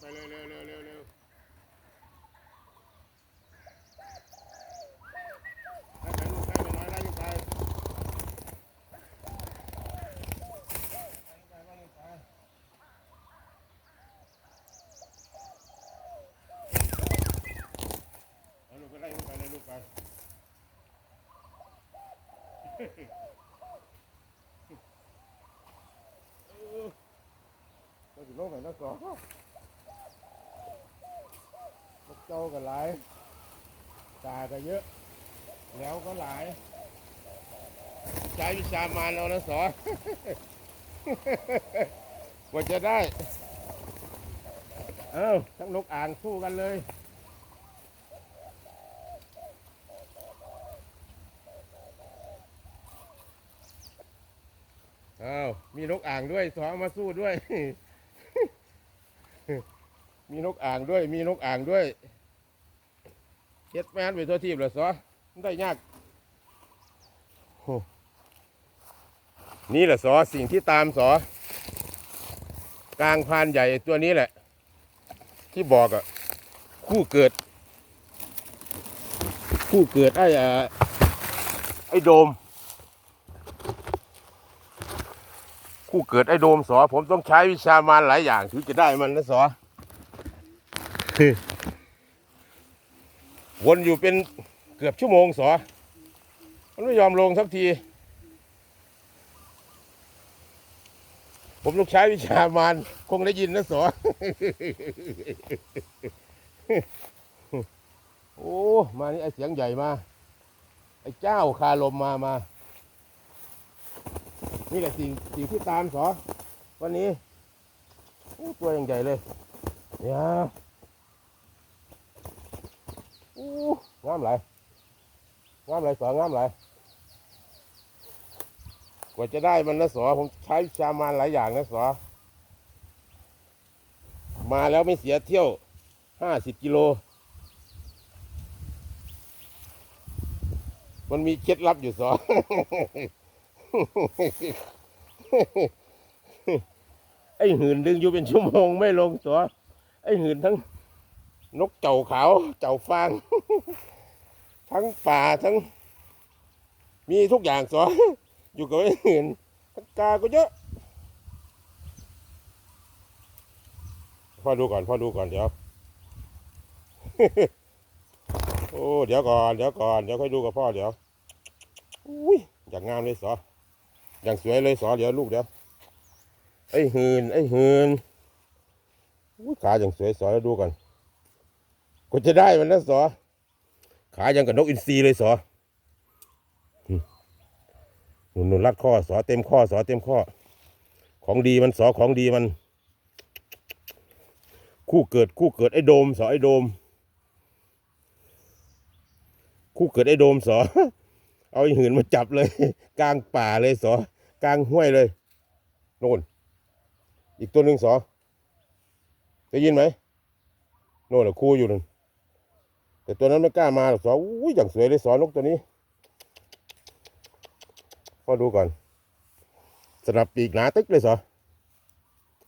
ไปเร็วเร็วเร็วเร็วเร็วได้ไปลูกได้ไปน้อยได้ลูกไปเอาลูกไปได้ลูกไปเลยลูกไปเออเราจะลงนะก่อน เจ้าก็หลายตาก็เยอะ แล้วก็หลายใจวิชามานเรานะสอนกว่าจะได้ เอ้าทั้งนกอ่างสู้กันเลยอ้าวมีนกอ่างด้วยสองมาสู้ด้วย มีนกอ่างด้วย มีนกอ่างด้วย เฮ็ดแม่นไปทั่วทีบเหรอสอมันได้ยากโอ้นี่แหละสอสิ่งที่ตามสอกลางพานใหญ่ตัวนี้แหละ ที่บอกอะคู่เกิด คู่เกิดไอ้อะไอ้โดม คู่เกิดไอ้โดมสอ ผมต้องใช้วิชามารหลายอย่างถึงจะได้มันนะสอ วนอยู่เป็นเกือบชั่วโมงสอ มันไม่ยอมลงสักที ผมต้องใช้วิชามารคงได้ยินนะสอ โอ้ มานี่ไอเสียงใหญ่มา ไอเจ้าคาลมมามา นี่แหละสิ่งสิ่งที่ตามสอ วันนี้ ตัวยังใหญ่เลย เนี่ย อ้งามหลยงามหลยสองามหลยกว่าจะได้มันนะสอผมใช้ชามารหลายอย่างนะสอมาแล้วไม่เสียเที่ยวห้าสิบกิโล มันมีเคล็ดลับอยู่สอไอ้หืนดึงอยู่เป็นชั่วโมงไม่ลงตัวไอ้หืนทั้ง นกเจ้าขาว เจ้าฟาง ทั้งป่าทั้ง มีทุกอย่างสออยู่กับไอ้หืนทั้งกาก็เยอะพ่อดูก่อนพ่อดูก่อนเดี๋ยวโอ้เดี๋ยวก่อนเดี๋ยวก่อนเดี๋ยวค่อยดูกับพ่อเดี๋ยวอุ้ยอย่างงามเลยสออย่างสวยเลยสอเดี๋ยวลูกเดี๋ยวไอ้หืนไอ้หืนอุ๊ยขาอย่างสวยสอแล้วดูก่อน ก็จะได้มันนะสอขาอย่างกับนกอินทรีเลยสอหนุนหนุนรัดข้อสอเต็มข้อสอเต็มข้อ ของดีมันสอของดีมัน คู่เกิดคู่เกิดไอ้โดมสอไอ้โดม คู่เกิดไอ้โดมสอ เอาไอ้หืนมาจับเลย กลางป่าเลยสอกลางห้วยเลยโน่น อีกตัวหนึ่งสอได้ยินไหมโน่นแหละคู่อยู่นั่น แต่ตัวนั้นไม่กล้ามาหรอกสออุ้ยอย่างสวยเลยสอนกตัวนี้พอดูก่อน สนับปีกหนาตึกเลยสอ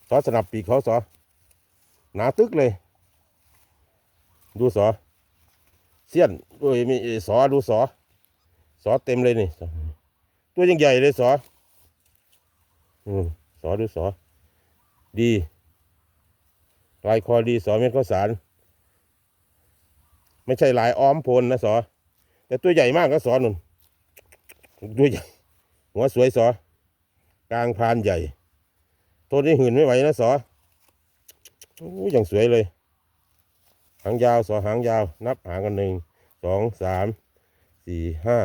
สอสนับปีกเขาสอหนาตึกเลย ดูสอเสี้ยนเอ้ยมีสอดูสอสอเต็มเลยนี่ตัวยังใหญ่เลยสออืมสอดูสอดีลายคอดีสอเม็ดข้าวสาร ไม่ใช่ลายอ้อมพลนะสอ แต่ตัวใหญ่มากนะสอนุ่นตัวใหญ่ หัวสวยสอ กลางพานใหญ่ ตัวนี้หื่นไม่ไหวนะสอโอ้ยอย่างสวยเลย หางยาวสอหางยาว นับหางกันหนึ่งสองสามสี่ห้า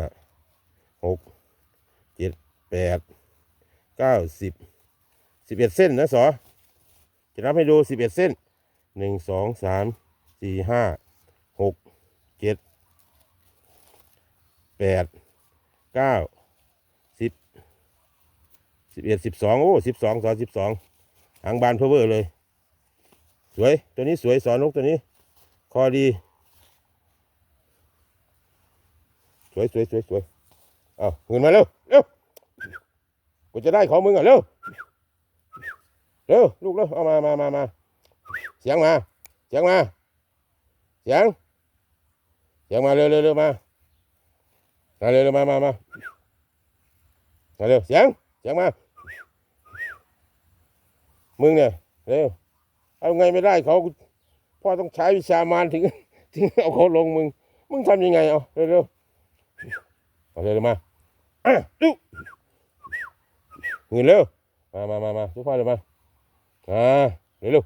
หกเจ็ดแปดเก้าสิบสิบเอ็ดเส้นนะสอจะนับให้ดูสิบเอ็ดเส้นหนึ่งสองสามสี่ห้า เจ็ดแปดเก้าสิบสิบเอ็ดสิบสองโอ้สิบสองสอสิบสองหางบานเพอเวอร์เลย สวยตัวนี้สวยสอนนกตัวนี้ คอดี สวยสวยสวยสวยเอาเงินมาเร็วเร็วกูจะได้ของมึงอะเร็วเร็วลูกเร็วเอามามามามาเสียงมา เสียงมา เสียง ยงมาเร็วเร็วเร็วมามาเร็วเร็วมามามามาเร็วเสียงเสียงมามึงเนี่ยเร็วเอาไงไม่ได้เขาพ่อต้องใช้วิชามารถึงถึงเอาเขาลงมึง มึงทำยังไงเอาเร็วเร็วเอาเลยมาอะดูเงินเร็วมามามามาทุกพ่อเลยมาอ่าเร็วเร็ว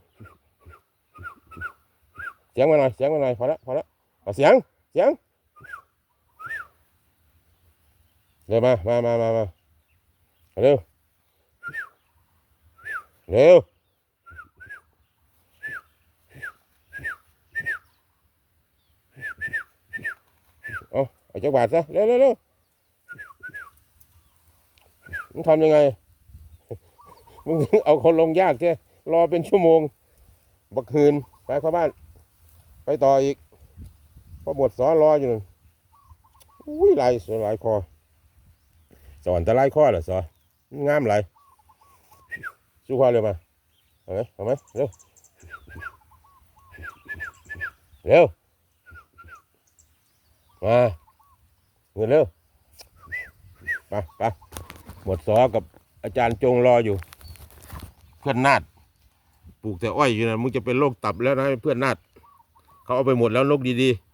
เสียงมาหน่อยเสียงมาหน่อยพอละพอละเอาเสียง เสียงเร็วมา มามามามาเร็ว เร็ว เอาเอาจักรบาทซะ เร็วเร็วเร็วมึงทำยังไง มึงเอาคนลงยากใช่รอเป็นชั่วโมง บักคืน ไปเข้าบ้าน ไปต่ออีก เพราะหมดสอนรออยู่นั่นอุ้ยลายสวยลายคอสอนแต่ลายคอเหรอสองามหลายสู้คอเร็วมาเอาไหมเอาไหมเร็วเร็วมาเงินเร็วไปไปหมดสอกับอาจารย์จงรออยู่ เพื่อนนาดปลูกแต่อ้อยอยู่นะมึงจะเป็นโรคตับแล้วนะเพื่อนนาดเขาเอาไปหมดแล้วโรคดีๆ